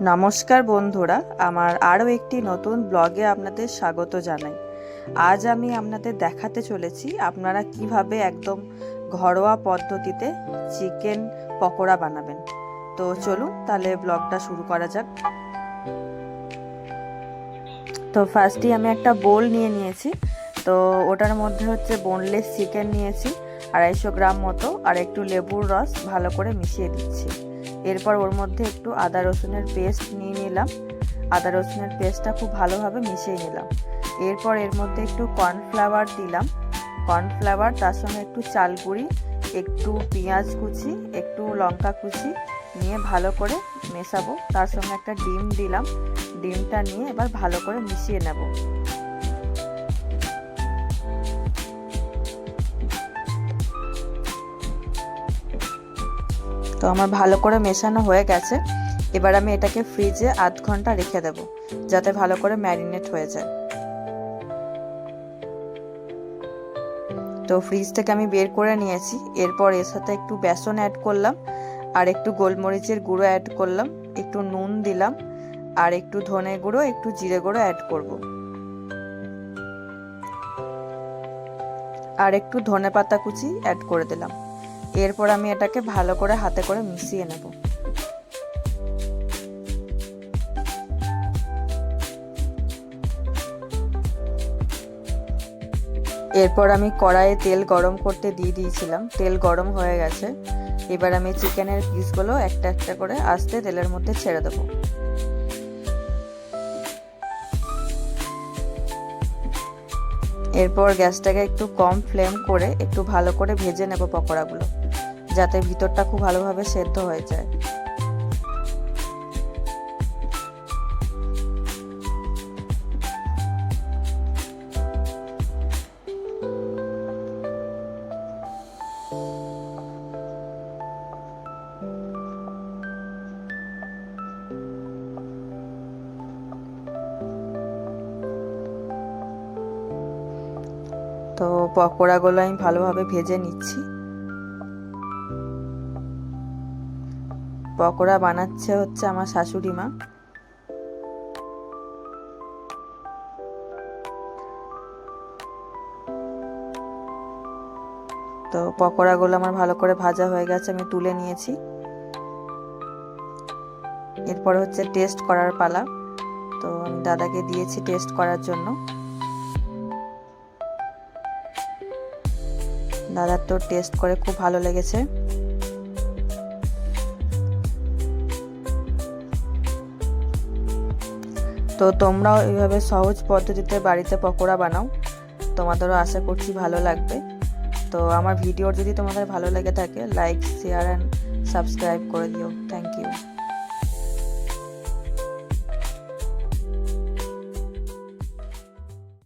নমস্কার বন্ধুরা, আমার আরও একটি নতুন ব্লগে আপনাদের স্বাগত জানাই। আজ আমি আপনাদের দেখাতে চলেছি আপনারা কীভাবে একদম ঘরোয়া পদ্ধতিতে চিকেন পকোড়া বানাবেন। তো চলুন তাহলে ব্লগটা শুরু করা যাক। তো ফার্স্টই আমি একটা বোল নিয়ে নিয়েছি। তো ওটার মধ্যে হচ্ছে বোনলেস চিকেন নিয়েছি, আড়াইশো গ্রাম মতো, আর একটু লেবুর রস ভালো করে মিশিয়ে দিচ্ছি। এরপর ওর মধ্যে একটু আদা রসুনের পেস্ট নিয়ে নিলাম। আদা রসুনের পেস্টটা খুব ভালোভাবে মিশিয়ে নিলাম। এরপর এর মধ্যে একটু কর্নফ্লাওয়ার দিলাম। কর্নফ্লাওয়ার তার সঙ্গে একটু চাল গুঁড়ি, একটু পেঁয়াজ কুচি, একটু লঙ্কা কুচি নিয়ে ভালো করে মেশাবো। তার সঙ্গে একটা ডিম দিলাম। ডিমটা নিয়ে এবার ভালো করে মিশিয়ে নেব। তো আমার ভালো করে মেশানো হয়ে গেছে। এবার আমি এটাকে ফ্রিজে আধ ঘণ্টা রেখে দেব, যাতে ভালো করে ম্যারিনেট হয়ে যায়। তো ফ্রিজ থেকে আমি বের করে নিয়েছি, এরপর এর সাথে একটু বেসন অ্যাড করলাম, আর একটু গোলমরিচের গুঁড়ো অ্যাড করলাম, একটু নুন দিলাম, আর একটু ধনে গুঁড়ো, একটু জিরে গুঁড়ো অ্যাড করব। আর একটু ধনে পাতা কুচি অ্যাড করে দিলাম। এরপর আমি এটাকে ভালো করে হাতে করে মিশিয়ে নেব। এরপর আমি কড়াইয়ে তেল গরম করতে দিয়ে দিয়েছিলাম। তেল গরম হয়ে গেছে। এবার আমি চিকেনের পিসগুলো একটা একটা করে আস্তে তেলের মধ্যে ছেড়ে দেবো। এরপর গ্যাসটাকে একটু কম ফ্লেম করে একটু ভালো করে ভেজে নেব পকোড়াগুলো। যাতে ভিতরটা খুব ভালোভাবে সেদ্ধ হয়ে যায়। তো পকোড়াগুলো আমি ভালোভাবে ভেজে নিচ্ছি। পকোড়া বানাচ্ছে হচ্ছে আমার শাশুড়ি মা। তো পকোড়াগুলো আমার ভালো করে ভাজা হয়ে গেছে, আমি তুলে নিয়েছি। এরপরে হচ্ছে টেস্ট করার পালা। তো আমি দাদাকে দিয়েছি টেস্ট করার জন্য। দাদার তো টেস্ট করে খুব ভালো লেগেছে। তো তোমরাও এইভাবে সহজ পদ্ধতিতে বাড়িতে পকোড়া বানাও। তোমাদেরও আশা করছি ভালো লাগবে। তো আমার ভিডিও যদি তোমাদের ভালো লেগে থাকে লাইক শেয়ার অ্যান্ড সাবস্ক্রাইব করে দিও। Thank you